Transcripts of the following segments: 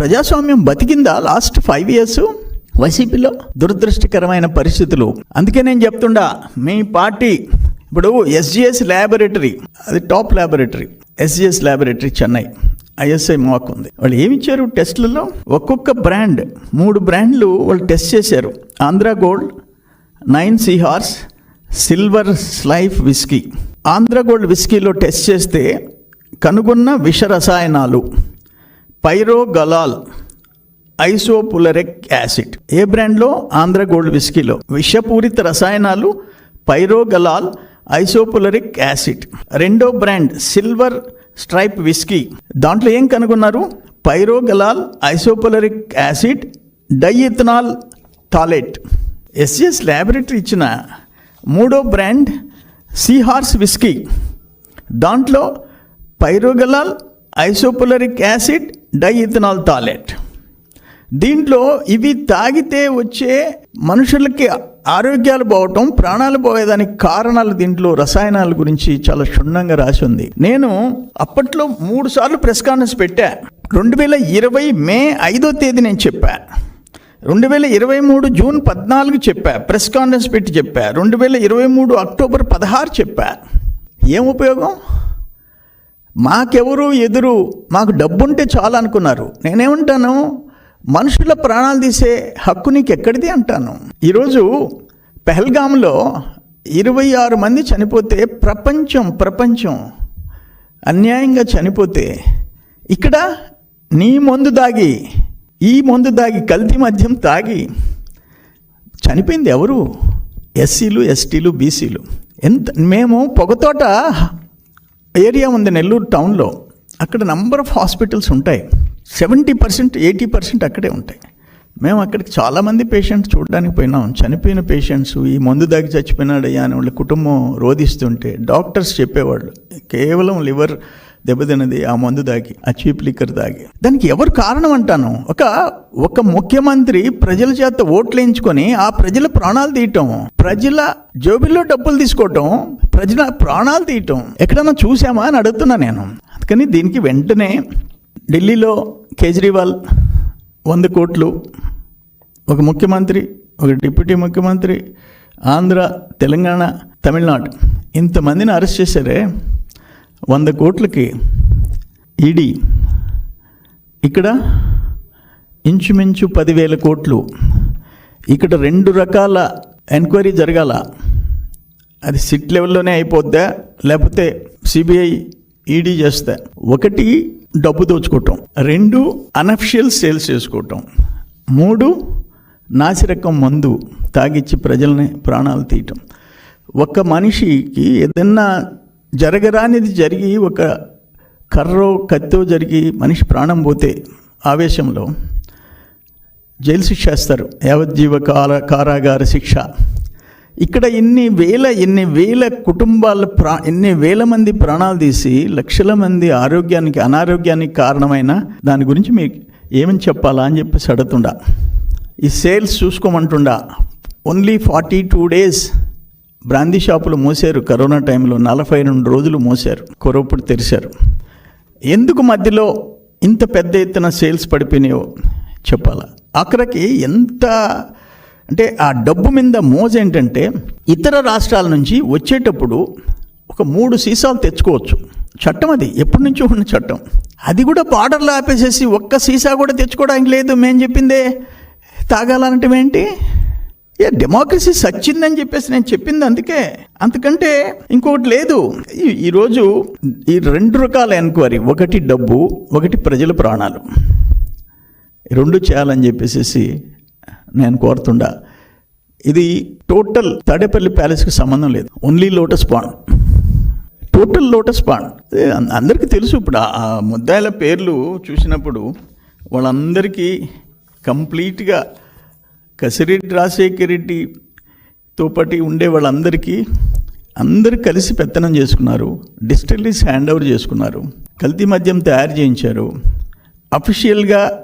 ప్రజాస్వామ్యం బతికిందా last five years? వైసీపీలో దురదృష్టకరమైన పరిస్థితులు. అందుకే నేను చెప్తుండా మీ పార్టీ ఇప్పుడు ఎస్జిఎస్ ల్యాబొరేటరీ అది top laboratory SGS laboratory Chennai ISI mark ఉంది. వాళ్ళు ఏమిచ్చారు టెస్ట్లలో? ఒక్కొక్క బ్రాండ్ మూడు బ్రాండ్లు వాళ్ళు టెస్ట్ చేశారు. Andhra gold nine sea horse silver stripe whisky Andhra gold విస్కీలో test చేస్తే కనుగొన్న విష రసాయనాలు పైరోగలాల్ ఐసోపులరిక్ యాసిడ్. ఏ బ్రాండ్లో? ఆంధ్ర గోల్డ్ విస్కీలో. విషపూరిత రసాయనాలు పైరోగలాల్ ఐసోపులరిక్ యాసిడ్. రెండో బ్రాండ్ సిల్వర్ స్ట్రైప్ విస్కీ. దాంట్లో ఏం కనుగొన్నారు? Pyrogallol isophthalic acid diethyl phthalate SS laboratory ఇచ్చిన మూడో బ్రాండ్ సీహార్స్ విస్కీ. దాంట్లో pyrogallol isophthalic acid diethyl phthalate దీంట్లో ఇవి తాగితే వచ్చే మనుషులకి ఆరోగ్యాలు పోవటం ప్రాణాలు పోయేదానికి కారణాలు దీంట్లో రసాయనాల గురించి చాలా క్షుణ్ణంగా రాసి ఉంది. నేను అప్పట్లో మూడు సార్లు ప్రెస్ కాన్ఫరెన్స్ పెట్టా. రెండు వేల ఇరవై మే ఐదో తేదీ నేను చెప్పా. రెండు వేల ఇరవై మూడు జూన్ పద్నాలుగు చెప్పా. ప్రెస్ కాన్ఫరెన్స్ పెట్టి చెప్పా. రెండు వేల ఇరవై మూడు అక్టోబర్ పదహారు చెప్పా. ఏం ఉపయోగం? మాకెవరు ఎదురు మాకు డబ్బుంటే చాలు అనుకున్నారు. నేనేమంటాను? మనుషుల ప్రాణాలు తీసే హక్కు నీకు ఎక్కడిది అంటాను. ఈరోజు పెహల్గాంలో ఇరవై ఆరు మంది చనిపోతే ప్రపంచం ప్రపంచం అన్యాయంగా చనిపోతే ఇక్కడ నీ మందు దాగి ఈ మందు దాగి కల్తీ మద్యం తాగి చనిపోయింది ఎవరు? ఎస్సీలు ఎస్టీలు బీసీలు. ఎంత మేము పొగతోట ఏరియా ఉంది నెల్లూరు టౌన్లో అక్కడ నంబర్ ఆఫ్ హాస్పిటల్స్ ఉంటాయి. సెవెంటీ పర్సెంట్ ఎయిటీ పర్సెంట్ అక్కడే ఉంటాయి. మేము అక్కడికి చాలామంది పేషెంట్స్ చూడడానికి పోయినాం. చనిపోయిన పేషెంట్స్ ఈ మందు దాగి చచ్చిపోయినాడయ్యా అని వాళ్ళ కుటుంబం రోధిస్తుంటే డాక్టర్స్ చెప్పేవాళ్ళు కేవలం లివర్ దెబ్బతిన్నది ఆ మందు దాగి ఆ చీప్ లిక్కర్ దాగి దానికి ఎవరు కారణం అంటాను? ఒక ఒక ముఖ్యమంత్రి ప్రజల చేత ఓట్లేయించుకొని ఆ ప్రజల ప్రాణాలు తీయటం ప్రజల జోబిల్లో డబ్బులు తీసుకోవటం ప్రజల ప్రాణాలు తీయటం. ఎక్కడన్నా చూసామా అని అడుగుతున్నా నేను. అందుకని దీనికి వెంటనే ఢిల్లీలో కేజ్రీవాల్ వంద కోట్లు ఒక ముఖ్యమంత్రి ఒక డిప్యూటీ ముఖ్యమంత్రి ఆంధ్ర తెలంగాణ తమిళనాడు ఇంతమందిని అరెస్ట్ చేశారే? వంద కోట్లకి ఈడీ. ఇక్కడ ఇంచుమించు పదివేల కోట్లు. ఇక్కడ రెండు రకాల ఎంక్వైరీ జరగాల. అది సిట్ లెవెల్లోనే అయిపోద్దా? లేకపోతే సిబిఐ ఈడీ చేస్తా? ఒకటి డబ్బు దోచుకోవటం. రెండు అనఫిషియల్ సేల్స్ చేసుకోవటం. మూడు నాసిరకం మందు తాగిచ్చి ప్రజల్ని ప్రాణాలు తీయటం. ఒక మనిషికి ఏదన్నా జరగరానిది జరిగి ఒక కర్రో కత్తో జరిగి మనిషి ప్రాణం పోతే ఆవేశంలో జైలు శిక్ష వేస్తారు. యావజ్జీవ కార కారాగార శిక్ష. ఇక్కడ ఇన్ని వేల ఇన్ని వేల కుటుంబాల ప్రా ఇన్ని వేల మంది ప్రాణాలు తీసి లక్షల మంది ఆరోగ్యానికి అనారోగ్యానికి కారణమైన దాని గురించి మీకు ఏమని చెప్పాలా అని చెప్పేసి అడుగుతుండా. ఈ sales చూసుకోమంటుండా. Only forty two days brandy షాపులు మూసారు కరోనా టైంలో నలభై రెండు రోజులు మూసారు కొరప్పుడు తెరిచారు ఎందుకు మధ్యలో ఇంత పెద్ద ఎత్తున సేల్స్ పడిపోయినాయో చెప్పాలా? అక్కడికి ఎంత అంటే ఆ డబ్బు మీద మోజు ఏంటంటే ఇతర రాష్ట్రాల నుంచి వచ్చేటప్పుడు ఒక మూడు సీసాలు తెచ్చుకోవచ్చు. చట్టం అది. ఎప్పటి నుంచో ఉన్న చట్టం. అది కూడా బార్డర్లో ఆపేసేసి ఒక్క సీసా కూడా తెచ్చుకోవడానికి లేదు. మేము చెప్పిందే తాగాలంటే ఏంటి? ఏ డెమోక్రసీ సచ్చిందని చెప్పేసి నేను చెప్పింది అందుకే. అంతకంటే ఇంకొకటి లేదు. ఈ- ఈరోజు ఈ రెండు రకాల ఎంక్వైరీ ఒకటి డబ్బు ఒకటి ప్రజల ప్రాణాలు. రెండు చేయాలని చెప్పేసి నేను కోరుతుండా. ఇది టోటల్ తాడేపల్లి ప్యాలెస్కి సంబంధం లేదు. Only lotus pond total lotus pond అందరికీ తెలుసు ఇప్పుడు. ఆ ముద్దాయిల పేర్లు చూసినప్పుడు వాళ్ళందరికీ కంప్లీట్గా కసిరెడ్డి రాజశేఖర రెడ్డితో పాటు ఉండే వాళ్ళందరికీ అందరూ కలిసి పెత్తనం చేసుకున్నారు. డిస్టిల్లీస్ హ్యాండ్ ఓవర్ చేసుకున్నారు. కల్తీ మద్యం తయారు చేయించారు. అఫీషియల్గా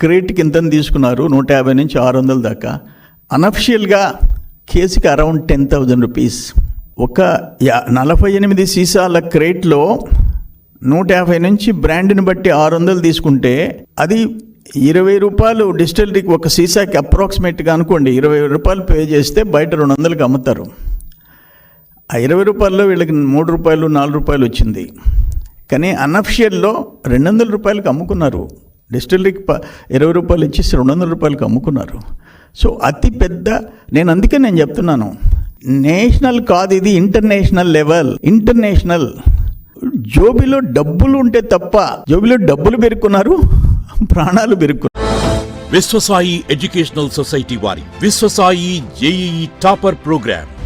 క్రేట్కి ఇంత తీసుకున్నారు. నూట యాభై నుంచి ఆరు వందల దాకా. అనఫిషియల్గా కేసుకి అరౌండ్ టెన్ థౌజండ్ రూపీస్. ఒక యా- నలభై ఎనిమిది సీసాల క్రేట్లో నూట యాభై నుంచి బ్రాండ్ని బట్టి ఆరు వందలు తీసుకుంటే అది ఇరవై రూపాయలు డిస్టిలరీకి ఒక సీసాకి అప్రాక్సిమేట్గా అనుకోండి ఇరవై రూపాయలు పే చేస్తే బయట రెండు వందలకి అమ్ముతారు. ఆ ఇరవై రూపాయల్లో వీళ్ళకి మూడు రూపాయలు నాలుగు రూపాయలు వచ్చింది. కానీ అనఫిషియల్లో రెండు వందల రూపాయలకి అమ్ముకున్నారు. డిస్టిలరీకి ప ఇరవై రూపాయలు ఇచ్చేసి రెండు వందల రూపాయలకి అమ్ముకున్నారు. సో అతి పెద్ద నేను అందుకే నేను చెప్తున్నాను. నేషనల్ కాదు ఇది ఇంటర్నేషనల్ లెవెల్. ఇంటర్నేషనల్. జోబిలో డబ్బులు ఉంటే తప్ప జోబిలో డబ్బులు పెరుక్కున్నారు. ప్రాణాలు బెరుక్కు విశ్వసాయి ఎడ్యుకేషనల్ సొసైటీ వారి Viswasai JEE topper program.